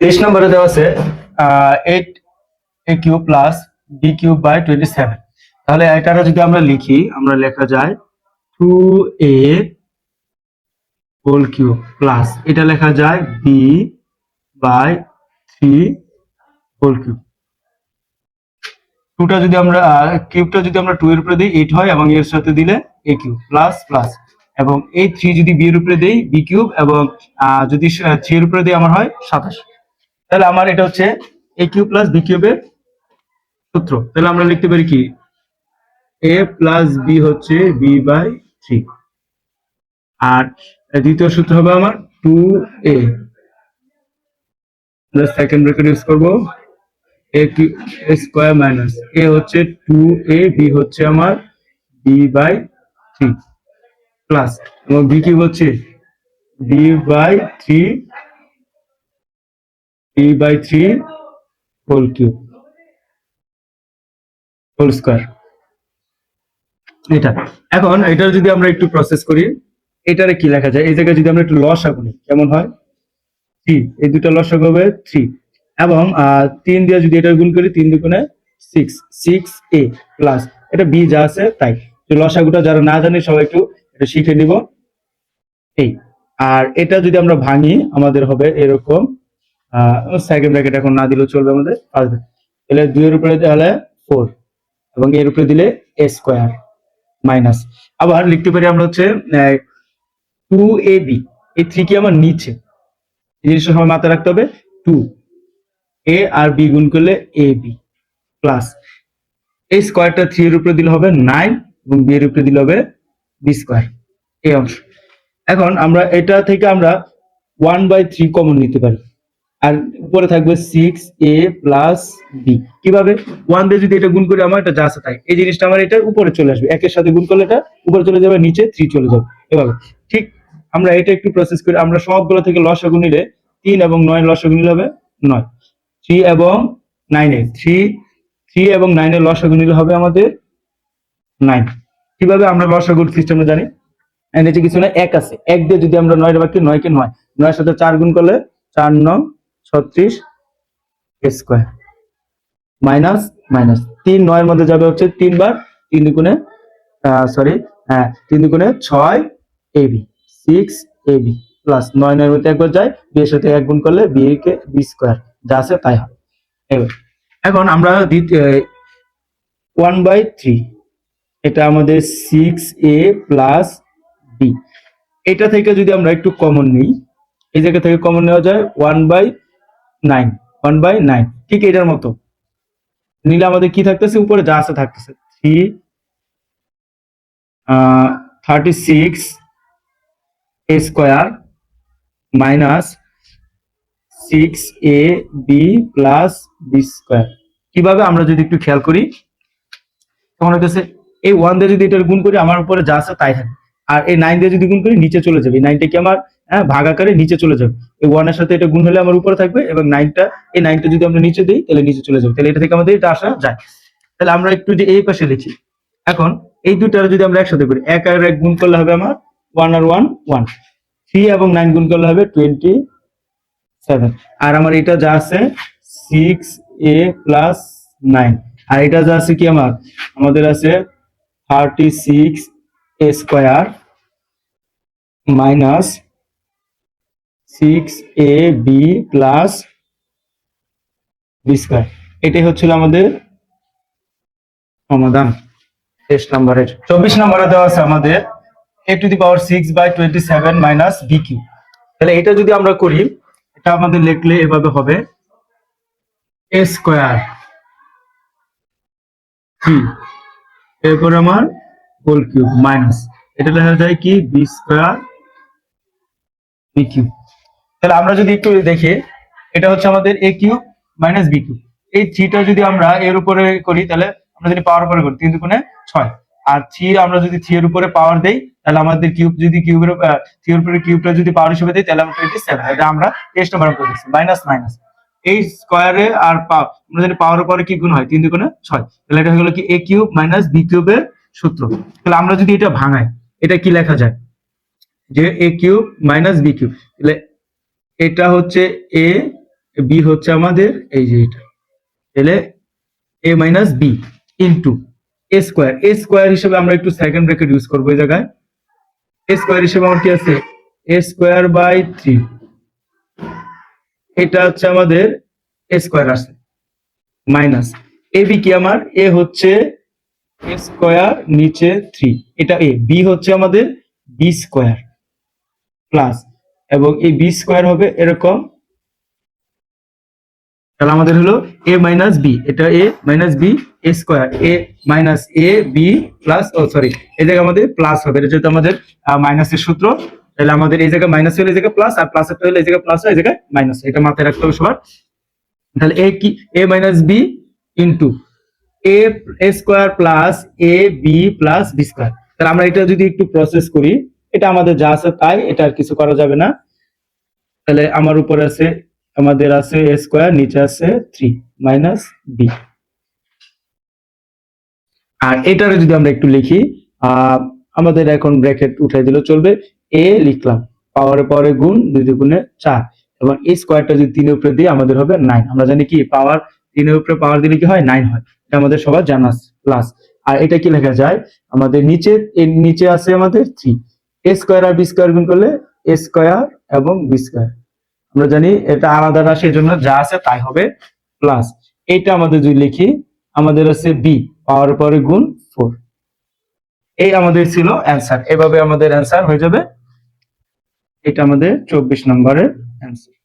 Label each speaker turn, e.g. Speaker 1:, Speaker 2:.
Speaker 1: তেইশ নম্বরে দেওয়া আছে eight a cube plus b cube by twenty seven তাহলে এটারা যদি আমরা লিখি, আমরা লেখা যায় two a whole cube plus এটা লেখা যায় b by three whole cube টুটা যদি আমরা কিউবটা যদি আমরা টু এর উপরে দিই এইট হয় এবং এর সাথে দিলে এ কিউব প্লাস প্লাস এবং এই থ্রি যদি বি এর উপরে দেই বি কিউব এবং যদি থ্রি এর উপরে দিই, আমার হয় সাতাশ। তাহলে আমার এটা হচ্ছে এ কিউ প্লাস বি কিউবের সূত্র। তাহলে আমরা লিখতে পারি কি? এ প্লাস বি হচ্ছে বি বাই থ্রি আর দ্বিতীয় সূত্র হবে আমার two a plus second bracket use করব। এ স্কোয়ার মাইনাস এ হচ্ছে টু এ বি হচ্ছে আমার বি বাই থ্রি প্লাস এবং বি কিউব হচ্ছে b by three b by three whole cube whole square এটা। এখন এটার যদি আমরা একটু প্রসেস করি, এটারে কি লেখা যায়? এই জায়গায় যদি আমরা একটু কেমন হয়? থ্রি এই হবে থ্রি এবং তিন দিয়ে যদি এটা গুণ করি, তিন দুগুণে সিক্স সিক্স এ প্লাস এটা বি যা আছে, তাই। লসাগুটা যারা না জানে, সবাই একটু এটা শিখে নিব। এই। আর এটা যদি আমরা ভাঙি, আমাদের হবে এরকম সেকেন্ড ব্র্যাকেট এখন না দিলেও চলবে আমাদের ফার্স্ট তাহলে দুইয়ের উপরে তাহলে ফোর এবং এর উপরে দিলে এ স্কোয়ার মাইনাস আবার লিখতে পারি আমরা হচ্ছে টু এ বি এই থ্রি কি আমার নিচে। এই জিনিসটা সময় মাথায় রাখতে হবে টু এ আর বি গুণ করলে এ বি প্লাস এই স্কোয়ারটা থ্রি এর উপরে দিলে হবে নাইন এবং বি এর উপরে দিলে হবে বি স্কোয়ার এই অংশ। এখন আমরা এটা থেকে আমরা ওয়ান বাই থ্রি কমন নিতে পারি। আর উপরে থাকবে সিক্স এ প্লাস বি কীভাবে? ওয়ান দিয়ে যদি এটা গুণ করি আমার, এটা যা তাই। এই জিনিসটা আমার এটা উপরে চলে আসবে। একের সাথে গুণ করলে এটা উপরে চলে যাবে, নিচে থ্রি চলে যাবে। এভাবে। ঠিক আমরা এটা একটু প্রসেস করি। আমরা সবগুলো থেকে লসাগু নিলে তিন এবং নয় লসাগু নিলে হবে নয়। থ্রি এবং নাইনের থ্রি থ্রি এবং নাইনের লসাগু নিলে হবে আমাদের নাইন কীভাবে আমরা লস লসাগুর সিস্টেমে জানি? নিচে কিছু না, এক আছে। এক দিয়ে যদি আমরা নয় বাকি নয় কে নয়, নয়ের সাথে চার গুণ করলে চার নং ছত্রিশ স্কোয়ার মাইনাস মাইনাস। তিন নয়ের মধ্যে যাবে হচ্ছে তিনবার, তিন দুগুণে সরি হ্যাঁ তিন দুগুণে ছয় এবি সিক্স এবি প্লাস নয় নয়ের মধ্যে একবার যায় বি এর সাথে এক গুণ করলে বি কে বি স্কোয়ার যা আছে তাই হয়। এবার, এখন আমরা ওয়ান বাই থ্রি এটা আমাদের সিক্স এ প্লাস বি এটা থেকে যদি আমরা একটু কমন নিই, এই জায়গা থেকে কমন নেওয়া যায় one by nine one by nine ঠিক এটার মতো। নিলে আমাদের কি থাকতেছে? উপরে যা আছে থাকতেছে। Three thirty six a square minus six a b plus b square কীভাবে আমরা যদি একটু খেয়াল করি, তখন হইতেছে এই ওয়ান দিয়ে যদি এটার গুণ করি, আমার উপরে যা আছে তাই থাকবে। আর এই নাইন দিয়ে যদি গুণ করি, নিচে চলে যাবে। নাইনটা কি আমার? হ্যাঁ ভাগ আকারে নিচে চলে যাবে। এই ওয়ানের সাথে এটা গুণ হলে আমার উপরে থাকবে এবং নাইনটা এই নাইনটা যদি আমরা নিচে দিই, তাহলে নিচে চলে যাবে। তাহলে এটা থেকে আমাদের এটা আসা যায়। তাহলে আমরা একটু যে এই পাশে লিখি। এখন এই দুটার যদি আমরা একসাথে করি, এক আর এক গুণ করলে হবে আমার ওয়ান আর ওয়ান ওয়ান থ্রি এবং নাইন গুণ করলে হবে টোয়েন্টি সেভেন আর আমার এটা যা আছে সিক্স এ প্লাস নাইন আর এটা যা আছে কি আমার? আমাদের আছে thirty six a square minus six a b plus b square এটাই হচ্ছিল আমাদের সমাধান। তেইশ নম্বরের। চব্বিশ নম্বরে দেওয়া আছে আমাদের a to the power six by twenty seven minus b cube তাহলে এটা যদি আমরা করি, এটা আমাদের লিখলে এভাবে হবে এ স্কোয়ার কি এরপর আমার হোল কিউব মাইনাস এটা লেখা যায় কি? বি স্কোয়ার বি কিউব তাহলে আমরা যদি একটু দেখি, এটা হচ্ছে আমাদের a cube minus b cube. এই থ্রিটা যদি আমরা এর উপরে করি, তাহলে আমরা যদি পাওয়ার উপরে করি, তিন দুগুণে ছয়। আর থ্রি আমরা যদি থ্রি এর উপরে পাওয়ার দেই, তাহলে আমাদের কিউব যদি কিউবের থ্রি এর উপরে কিউবটা যদি পাওয়ার হিসেবে দেই, তাহলে আমরা টোয়েন্টি সেভেন এটা আমরা টেস্ট নাম্বার করে দিচ্ছি মাইনাস মাইনাস এই স্কোয়ারে আর আমরা যদি পাওয়ার পরে কি গুণ হয়, তিন দুগুণে ছয়। তাহলে এটা হয়ে গেল কি এ কিউব মাইনাস বি কিউবের সূত্র। তাহলে আমরা যদি এটা ভাঙাই, এটা কি লেখা যায়? যে a cube minus b cube. তাহলে এটা হচ্ছে এ বি হচ্ছে আমাদের, এই যে এটা। তাহলে a minus b into a square a square হিসেবে আমরা একটু সেকেন্ড ব্র্যাকেট ইউজ করব এই জায়গায়। এ স্কোয়ার হিসেবে আমার কি আছে? এ স্কোয়ার বাই থ্রি এটা হচ্ছে আমাদের এ স্কোয়ার আছে। মাইনাস এ বি কি আমার? এ হচ্ছে এ স্কোয়ার নিচে থ্রি এটা এ বি হচ্ছে আমাদের বি স্কোয়ার প্লাস এবং এই বি স্কোয়ার হবে এরকম। তাহলে আমাদের হলো এ মাইনাস বি এটা a minus b a square a minus a b plus oh sorry এই জায়গায় আমাদের প্লাস হবে, এটা যেহেতু আমাদের মাইনাসের সূত্র, তাহলে আমাদের এই জায়গায় মাইনাস হলে এই জায়গায় প্লাস আর প্লাস হলে এই জায়গায় প্লাস হয়, এই জায়গায় মাইনাস এটা মাথায় রাখতে হবে সবার। তাহলে এ কি a minus b into a square plus a b plus b square তাহলে আমরা এটা যদি একটু প্রসেস করি এটা আমাদের যা আছে তাই, এটা আর কিছু করা যাবে না। তাহলে আমার উপর আছে, আমাদের আছে এ স্কোয়ার নিচে আছে থ্রি মাইনাস বি আর এটারে যদি আমরা একটু লিখি আমাদের এখন ব্র্যাকেট উঠাই দিলে, চলবে এ লিখলাম পাওয়ারে পাওয়ারে গুণ, দুই গুণে চার। এবং এই স্কোয়ারটা যদি তিনের উপরে দিই, আমাদের হবে নাইন আমরা জানি কি পাওয়ার তিনের উপরে পাওয়ার দিলে কি হয়? নাইন হয়। এটা আমাদের সবার জানা প্লাস আর এটা কি লেখা যায়? আমাদের নিচে, এর নিচে আছে আমাদের থ্রি এ স্কোয়ার আর বি স্কোয়ার গুণ করলে এ স্কোয়ার এবং বি স্কোয়ার আমরা জানি এটা আলাদা রাশির জন্য যা আছে তাই হবে প্লাস এটা আমাদের যদি লিখি, আমাদের আছে বি পাওয়ার পরে গুণ ফোর এই আমাদের ছিল অ্যান্সার এভাবে আমাদের অ্যান্সার হয়ে যাবে। এটা আমাদের চব্বিশ নম্বরের অ্যান্সার